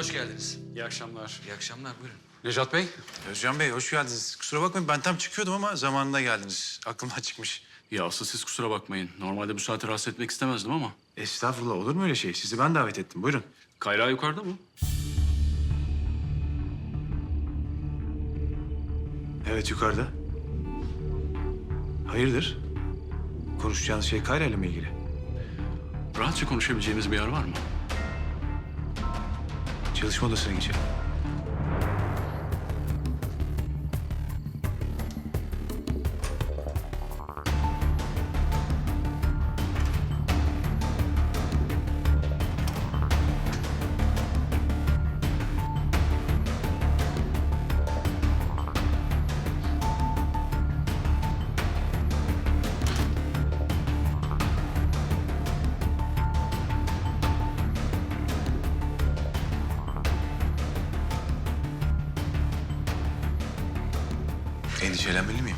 hoş geldiniz. İyi akşamlar. İyi akşamlar, buyurun. Necat Bey. Özcan Bey hoş geldiniz. Kusura bakmayın ben tam çıkıyordum ama zamanında geldiniz. Aklımdan çıkmış. Ya asıl siz kusura bakmayın. Normalde bu saate rahatsız etmek istemezdim ama. Estağfurullah olur mu öyle şey? Sizi ben davet ettim. Buyurun. Kayra yukarıda mı? Evet yukarıda. Hayırdır? Konuşacağınız şey Kayra ile mi ilgili? Rahatça konuşabileceğimiz bir yer var mı? Çalışma odasına geçelim. Endişelenmeli miyim?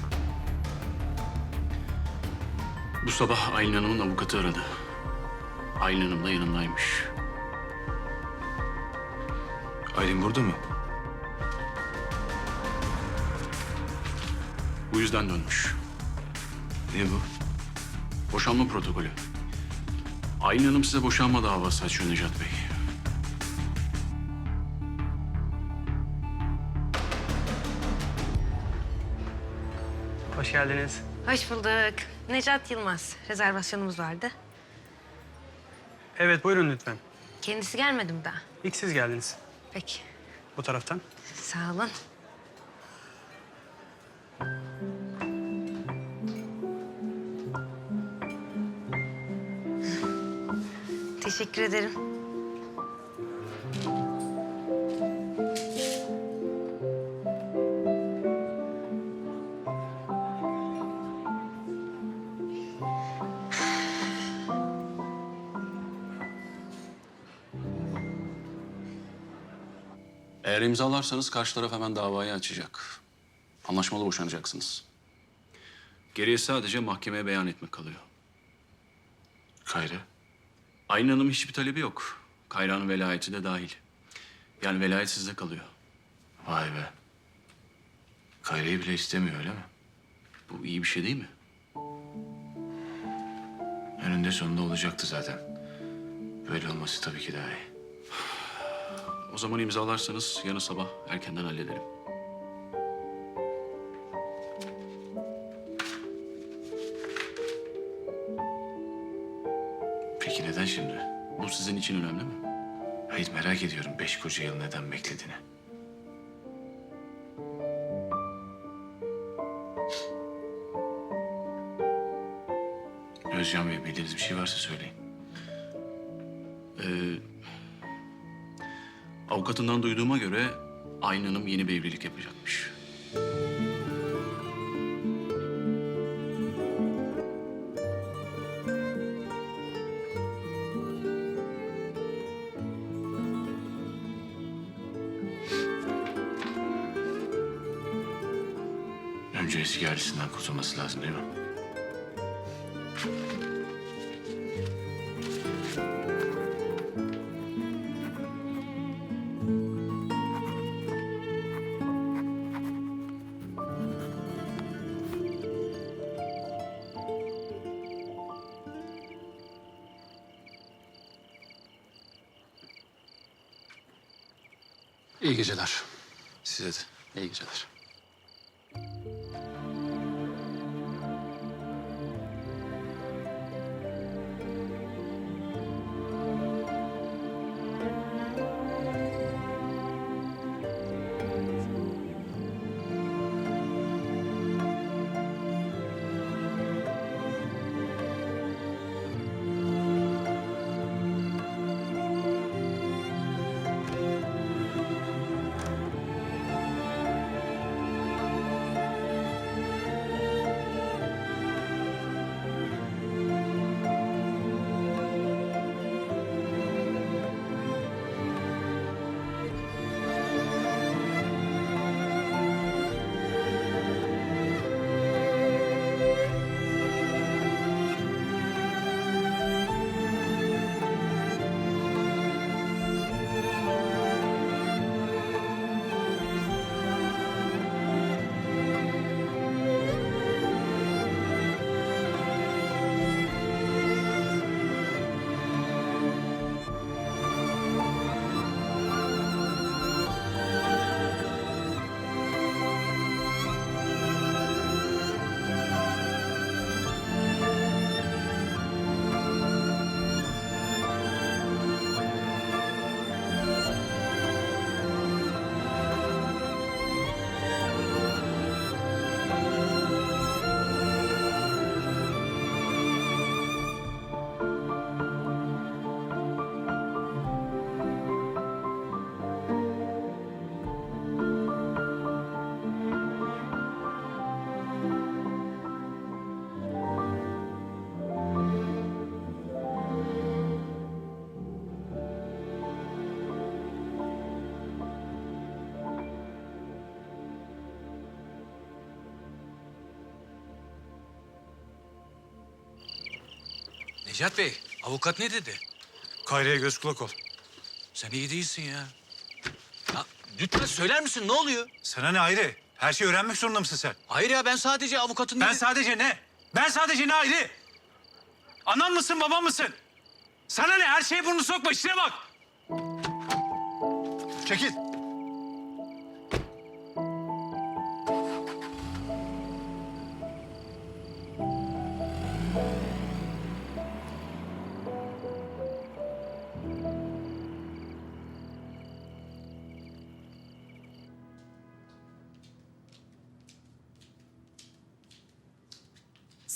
Bu sabah Aylin Hanım'ın avukatı aradı. Aylin Hanım da yanındaymış. Aylin burada mı? Bu yüzden dönmüş. Ne bu? Boşanma protokolü. Aylin Hanım size boşanma davası açıyor Necat Bey. Hoş geldiniz. Hoş bulduk. Necat Yılmaz. Rezervasyonumuz vardı. Evet buyurun lütfen. Kendisi gelmedi mi daha? İlk siz geldiniz. Peki. Bu taraftan. Sağ olun. Teşekkür ederim. Eğer imzalarsanız karşı taraf hemen davayı açacak. Anlaşmalı boşanacaksınız. Geriye sadece mahkemeye beyan etmek kalıyor. Kayra. Aylin Hanım hiçbir talebi yok. Kayra'nın velayeti de dahil. Yani velayet sizde kalıyor. Vay be. Kayra'yı bile istemiyor öyle mi? Bu iyi bir şey değil mi? Önünde sonunda olacaktı zaten. Böyle olması tabii ki daha iyi. O zaman imzalarsanız yarın sabah erkenden hallederim. Peki neden şimdi? Bu sizin için önemli mi? Hayır merak ediyorum beş koca yıl neden beklediğini. Özcan Bey bildiğiniz bir şey varsa söyleyin. Ee, avukatından duyduğuma göre Aylin Hanım yeni bir evlilik yapacakmış. Önce eski ailesinden kurtulması lazım değil mi? İyi geceler. Size de. İyi geceler. Necat Bey, avukat ne dedi? Kayra'ya göz kulak ol. Sen iyi değilsin ya. ya lütfen söyler misin ne oluyor? Sana ne ayrı? Her şeyi öğrenmek zorunda mısın sen? Hayır ya ben sadece avukatın... Ben dedi- sadece ne? Ben sadece ne ayrı? Anan mısın, baban mısın? Sana ne? Her şeye burnunu sokma, işine bak. Çekil.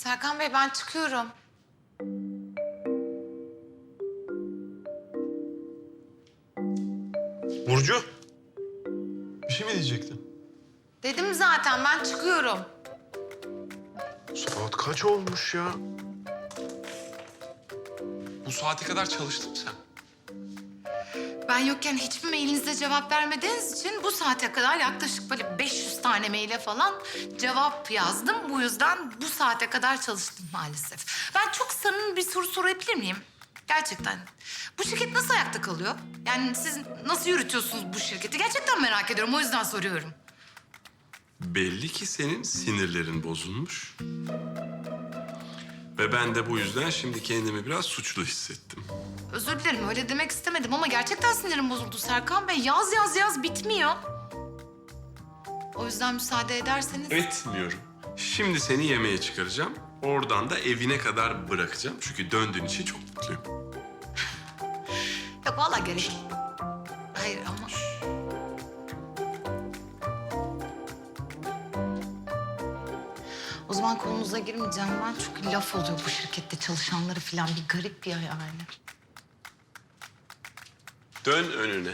Serkan Bey ben çıkıyorum. Burcu. Bir şey mi diyecektin? Dedim zaten ben çıkıyorum. Saat kaç olmuş ya? Bu saate kadar çalıştın mı sen? Ben yokken hiçbir mailinize cevap vermediğiniz için bu saate kadar yaklaşık böyle 500 tane maile falan cevap yazdım. Bu yüzden bu saate kadar çalıştım maalesef. Ben çok samimi bir soru sorabilir miyim? Gerçekten. Bu şirket nasıl ayakta kalıyor? Yani siz nasıl yürütüyorsunuz bu şirketi? Gerçekten merak ediyorum. O yüzden soruyorum. Belli ki senin sinirlerin bozulmuş. Ve ben de bu yüzden şimdi kendimi biraz suçlu hissettim. Özür dilerim öyle demek istemedim ama gerçekten sinirim bozuldu Serkan Bey. Yaz yaz yaz bitmiyor. O yüzden müsaade ederseniz... Etmiyorum. Şimdi seni yemeğe çıkaracağım. Oradan da evine kadar bırakacağım. Çünkü döndüğün için çok mutluyum. Yok vallahi gerek. Hayır ama... O zaman konunuza girmeyeceğim ben. Çünkü laf oluyor bu şirkette çalışanları falan bir garip ya yani. Dön önüne.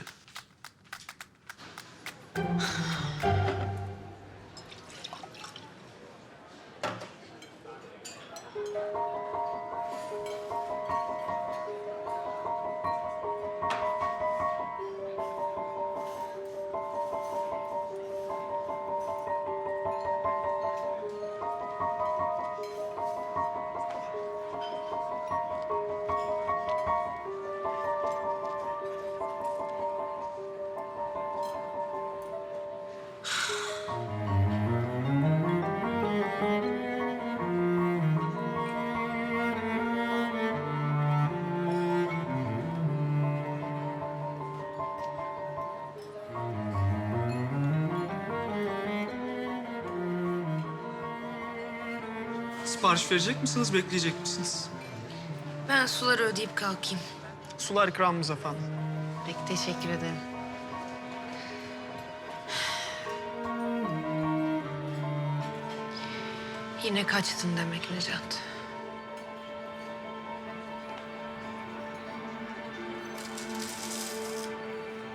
Sipariş verecek misiniz, bekleyecek misiniz? Ben suları ödeyip kalkayım. Sular ikramımız efendim. Peki teşekkür ederim. Yine kaçtın demek Necat.